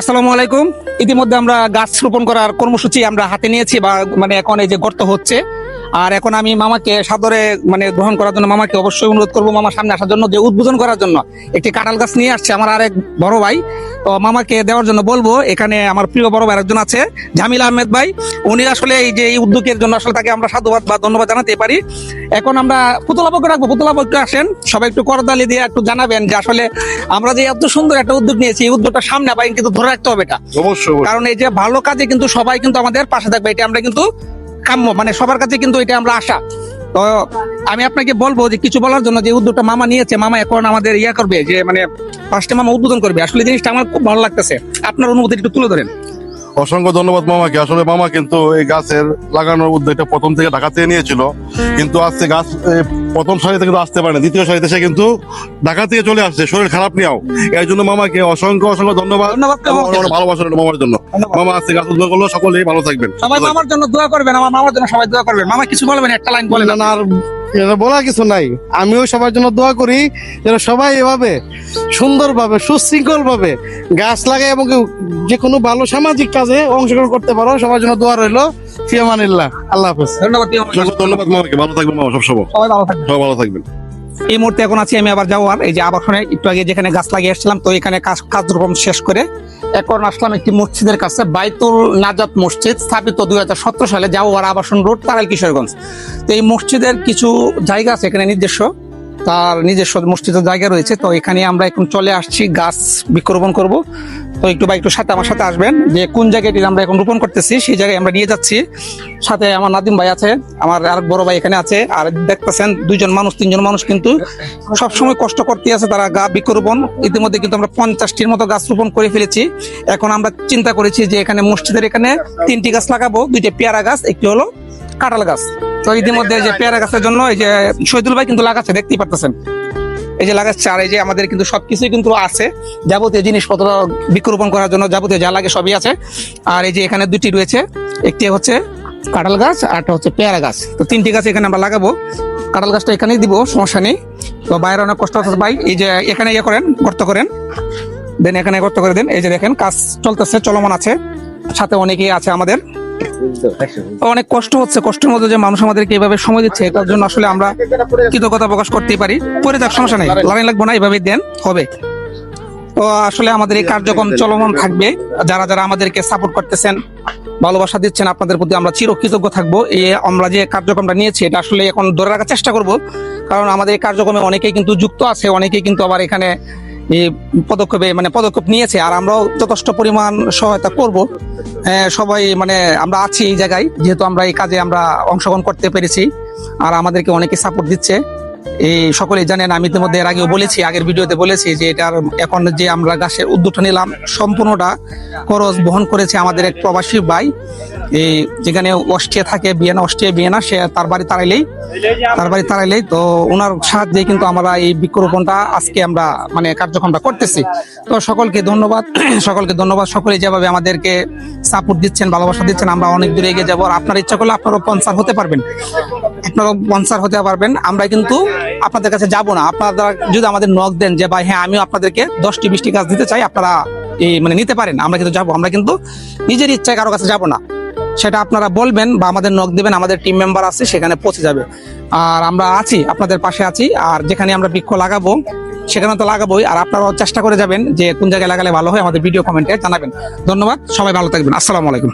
আসসালামু আলাইকুম। ইতিমধ্যে আমরা গাছ রোপণ করার কর্মসূচি আমরা হাতে নিয়েছি বা মানে এখন এই যে গর্ত হচ্ছে। আর এখন আমি মামাকে সাদরে মানে গ্রহণ করার জন্য মামাকে অবশ্যই অনুরোধ করব মামার সামনে আসার জন্য যে উদ্বোধন করার জন্য। একটি কাঁঠাল গাছ নিয়ে আসছে আমার আরেক বড় ভাই। তো মামাকে দেওয়ার জন্য বলব এখানে আমার প্রিয় বড় ভাই একজন আছে জামিল আহমেদ ভাই। উনি আসলে এই যে এই উদ্যোগের জন্য আসলে তাকে আমরা সাধুবাদ বা ধন্যবাদ জানাতে পারি। এখন আমরা পুতলাপকে রাখব পুতলাপ একটু আসেন। সবাই একটু করদালি দিয়ে একটু জানাবেন যে আসলে আমরা যে এত সুন্দর একটা উদ্যোগ নিয়েছি এই উদ্যোগটা সামনে পাই কিন্তু ধরে রাখতে হবে এটা। অবশ্যই। কারণ এই যে ভালো কাজে কিন্তু সবাই কিন্তু আমাদের পাশে থাকবে এটা আমরা কিন্তু কাম্য মানে সবার কাছে কিন্তু এটা আমরা আশা। তো আমি আপনাকে বলব যে কিছু বলার জন্য যে উদ্যোগটা মামা নিয়েছে, মামা এখন আমাদের ইয়া করবে, যে মানে ফার্স্টে মামা উদ্বোধন করবে। আসলে জিনিসটা আমার খুব ভালো লাগতেছে। আপনার অনুমতি একটু তুলে ধরেন। অসংখ্য ধন্যবাদ মামাকে। আসলে মামা কিন্তু এই গাছের লাগানোর উদ্যোগটা প্রথম থেকে ঢাকাতে নিয়েছিল। কিন্তু আজকে গাছ প্রথম সারিতে কিন্তু আসতে পারে না দ্বিতীয় সারিতে সে কিন্তু ঢাকা থেকে চলে আসছে। শরীর খারাপ নিয়েও। এর জন্য মামাকে অসংখ্য অসংখ্য ধন্যবাদ। ভালোবাসা মামার জন্য। মামা আজকে গাছ উদ্যোগ করল সকলেই ভালো থাকবেন। সবাই মামার জন্য দোয়া করবেন আমার মামার জন্য সবাই দোয়া করবেন। মামা কিছু বলবেন? একটা লাইন বলেন। না আর এটা বলার কিছু নাই। আমিও সবার জন্য দোয়া করি যেন সবাই এভাবে সুন্দরভাবে সুশৃঙ্খল ভাবে গাছ লাগায় এবং যে কোনো ভালো সামাজিক কাজে অংশগ্রহণ করতে পারো সবার জন্য দোয়া রইল। ফিয়ামানিল্লাহ। আল্লাহ হাফেজ। ধন্যবাদ ধন্যবাদ মামাকে ভালো থাকবেন মামা সবসময় সবাই ভালো থাকবেন। সবাই ভালো থাকবেন। এই মুহূর্তে এখন আছি আমি আবার যাওয়ার এই যে আবাসনে একটু আগে যেখানে গাছ লাগিয়ে আসছিলাম তো এখানে কাজ কার্যক্রম শেষ করে এখন আসলাম একটি মসজিদের কাছে বাইতুল নাজাত মসজিদ স্থাপিত দুই হাজার সতেরো সালে যাওয়ার আবাসন রোড তারাল কিশোরগঞ্জ। তো এই মসজিদের কিছু জায়গা আছে এখানে নিজস্ব। তার নিজস্ব মসজিদের জায়গা রয়েছে, তো এখানে আমরা এখন চলে আসছি, গাছ বৃক্ষরোপণ করব। তো একটু বা একটু সাথে আমার সাথে আসবেন, যে কোন জায়গাটি আমরা এখন রোপণ করতেছি সেই জায়গায় আমরা নিয়ে যাচ্ছি। সাথে আমার নাদিম ভাই আছে, আমার আর বড় ভাই এখানে আছে, আর দেখতেছেন দুইজন মানুষ, তিনজন মানুষ কিন্তু সবসময় কষ্ট করতে আছে তারা গা বৃক্ষরোপণ। ইতিমধ্যে কিন্তু আমরা পঞ্চাশটির মতো গাছ রোপণ করে ফেলেছি। এখন আমরা চিন্তা করেছি যে এখানে মসজিদের এখানে তিনটি গাছ লাগাবো, দুইটা পেয়ারা গাছ, একটি হলো কাঁঠাল গাছ। তো ইতিমধ্যে যে পেয়ারা গাছের জন্য এই যে শহীদুল ভাই কিন্তু লাগাচ্ছে, দেখতেই পারতেছেন। এই যে লাগাচ্ছে, আর এই যে আমাদের কিন্তু সবকিছুই কিন্তু আছে। যাবতীয় জিনিসপত্র বৃক্ষরোপণ করার জন্য যাবতীয় যা লাগে সবই আছে। আর এই যে এখানে দুটি রয়েছে, একটি হচ্ছে কাঁঠাল গাছ, আর একটা হচ্ছে পেয়ারা গাছ। তো তিনটি গাছ এখানে আমরা লাগাবো। কাঁঠাল গাছটা এখানেই দিব, সমস্যা নেই। তো বাইরে অনেক কষ্ট হচ্ছে ভাই। এই যে এখানে ইয়ে করেন, গর্ত করেন। দেন এখানে গর্ত করে দেন। এই যে দেখেন, কাজ চলতেছে, চলমান আছে। সাথে অনেকেই আছে আমাদের। অনেক কষ্ট হচ্ছে, কষ্টের মধ্যে যে মানুষ আমাদেরকে এইভাবে সময় দিচ্ছে, এটার জন্য আসলে আমরা কৃতজ্ঞতা প্রকাশ করতেই পারি। পরে যাক, সমস্যা নেই। লড়াই লাগবো না এইভাবে দেন, হবে। তো আসলে আমাদের এই কার্যক্রম চলমান থাকবে। যারা যারা আমাদেরকে সাপোর্ট করতেছেন, ভালোবাসা দিচ্ছেন, আপনাদের প্রতি আমরা চিরকৃতজ্ঞ থাকব। এই আমরা যে কার্যক্রমটা নিয়েছি, এটা আসলে এখন ধরে রাখার চেষ্টা করব। কারণ আমাদের এই কার্যক্রমে অনেকেই কিন্তু যুক্ত আছে, অনেকেই কিন্তু আবার এখানে পদক্ষেপে মানে পদক্ষেপ নিয়েছে, আর আমরাও যথেষ্ট পরিমাণ সহায়তা করব। সবাই মানে আমরা আছি এই জায়গায়, যেহেতু আমরা এই কাজে আমরা অংশগ্রহণ করতে পেরেছি, আর আমাদেরকে অনেকে সাপোর্ট দিচ্ছে। এই সকলেই জানেন, আমি ইতিমধ্যে এর আগেও বলেছি, আগের ভিডিওতে বলেছি যে এটার এখন যে আমরা গাছের উদ্যোগটা নিলাম, সম্পূর্ণটা খরচ বহন করেছে আমাদের এক প্রবাসী ভাই। এই যেখানে অস্ট্রিয়া থাকে, বিয়েনা অস্ট্রিয়া বিয়েনা, সে তার বাড়ি তাড়াইলেই তার বাড়ি তাড়াইলেই তো ওনার সাহায্যে কিন্তু আমরা এই বৃক্ষরোপণটা আজকে আমরা মানে কার্যক্রমটা করতেছি। তো সকলকে ধন্যবাদ সকলকে ধন্যবাদ সকলে যেভাবে আমাদেরকে সাপোর্ট দিচ্ছেন, ভালোবাসা দিচ্ছেন, আমরা অনেক দূরে এগিয়ে যাব। আর আপনার ইচ্ছা করলে আপনারাও পঞ্চার হতে পারবেন। আপনারাও পঞ্চার হতে পারবেন। আমরা কিন্তু আপনাদের কাছে যাব না। আপনারা যদি আমাদের নক দেন যে, ভাই হ্যাঁ আমিও আপনাদেরকে দশটি, বিশটি কাজ দিতে চাই আপনারা এই মানে নিতে পারেন। আমরা কিন্তু যাব। আমরা কিন্তু নিজের ইচ্ছায় কারও কাছে যাব না। সেটা আপনারা বলবেন বা আমাদের নক দেবেন। আমাদের টিম মেম্বার আছে, সেখানে পৌঁছে যাবে। আর আমরা আছি, আপনাদের পাশে আছি। আর যেখানে আমরা বৃক্ষ লাগাবো সেখানে তো লাগাবোই, আর আপনারাও চেষ্টা করে যাবেন যে কোন জায়গায় লাগালে ভালো হয়, আমাদের ভিডিও কমেন্টে জানাবেন। ধন্যবাদ, সবাই ভালো থাকবেন, আসসালামু আলাইকুম।